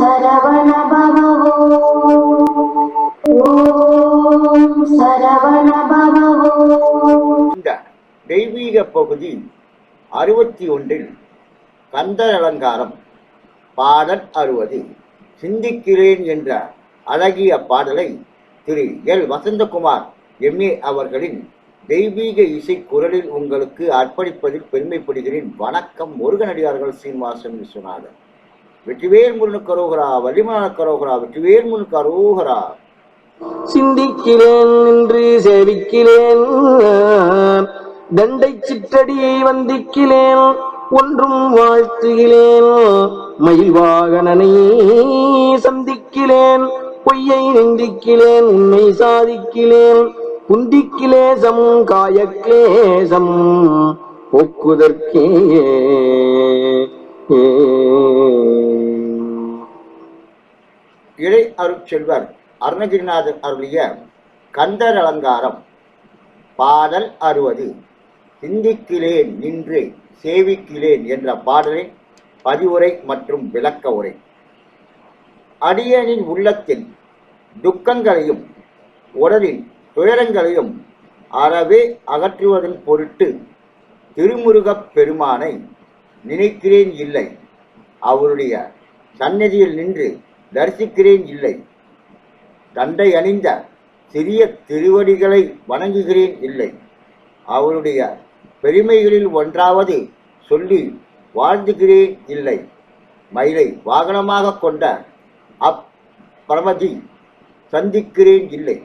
சரவண பவ ஓம் சரவண இந்த தெய்வீக பகுதி அறுபத்தி ஒன்றில் கந்தர் அலங்காரம் பாடல் அறுபது சிந்திக்கிறேன் என்ற அழகிய பாடலை திரு எல். வசந்தகுமார் எம்ஏ அவர்களின் தெய்வீக இசை குரலில் உங்களுக்கு அர்ப்பணிப்பதில் பெருமைப்படுகிறேன். வணக்கம் முருகனடியார்கள் சீனிவாசன் விஸ்வநாதன். வெற்றிவேல் முருகனுக்கு அரோகரா வள்ளிமலான கரோகரா வெற்றிவேல் முருகனுக்கு அரோகரா. சிந்திக்கிறேன் என்று சேவிக்கிறேன். தண்டை சிற்றடியை வந்திக்கிறேன். ஒன்றும் வாழ்த்துகிறேன். மயில் வாகனனை சந்திக்கிறேன். பொய்யை நிந்திக்கிறேன் உண்மை சாதிக்கிறேன். குந்திக்கிலேசம் காயக்லேசம் போக்குதற்கே. இறை அருட்செல்வர் அருணகிரிநாதர் அருளிய கந்தர் அலங்காரம். பாடல் அறுபது. சிந்திக்கிறேன் நின்று சேவிக்கிறேன் என்ற பாடலின் பதிவுரை மற்றும் விளக்க உரை. அடியனின் உள்ளத்தில் துக்கங்களையும் உடலின் துயரங்களையும் அறவே அகற்றுவதன் பொருட்டு திருமுருகப் பெருமானை நினைக்கிறேன் இல்லை. அவருடைய சந்நிதியில் நின்று தரிசிக்கிறேன் இல்லை. தண்டை அணிந்த சிறிய திருவடிகளை வணங்குகிறேன் இல்லை. அவருடைய பெருமைகளில் ஒன்றாவது சொல்லி வாழ்ந்துகிறேன் இல்லை. மயிலை வாகனமாக கொண்ட அப்பிரமதி சந்திக்கிறேன் இல்லை.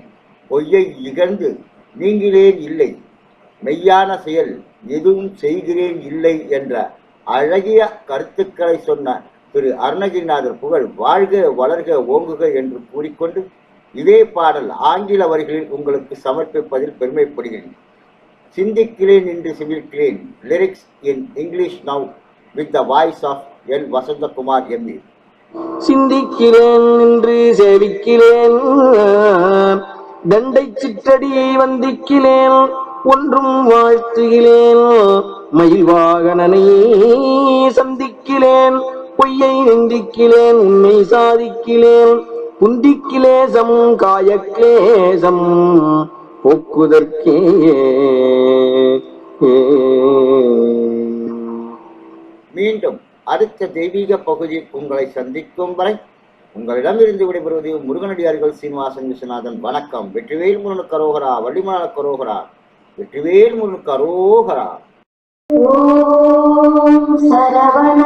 பொய்யை இகழ்ந்து நீங்கிறேன் இல்லை. மெய்யான செயல் எதுவும் செய்கிறேன் இல்லை என்ற அழகிய கருத்துக்களை சொன்ன திரு அருணகிரிநாதர் புகழ் வாழ்க வளர்க ஓங்குக என்று கூறிக்கொண்டு இதே பாடல் ஆங்கில வரிகளில் உங்களுக்கு சமர்ப்பிப்பதில் பெருமைப்படுகிறேன். சிந்திக்கிறேன் என்று சிந்திக்கிறேன் lyrics in English now with the voice of N Vasanthakumar MA சிந்திக்கிறேன் என்று சேவிக்கிறேன். தண்டை சிற்றடியை வந்திக்கிறேன். ஒன்றும் வாழ்த்துகிறேன். மயில் வாகனனை சந்திக்கிறேன். பொய்யை நிந்திக்கிலேன் உண்மை சாதிக்கிலேன் குந்திக்கிலேசம் காயக்லேசம் போக்குதற்கே மீண்டும் அடுத்த தெய்வீக பகுதி உங்களை சந்திக்கும் வரை உங்களிடம் உங்களிடமிருந்து விடைபெறுவது முருகனடியார்கள் சீனிவாசன் விஸ்வநாதன். வணக்கம். வெற்றிவேல் முருகனுக்கு அரோகரா வள்ளிமலர் கரோகரா. வெற்றிவேல் முருகனுக்கு அரோகரா சரவண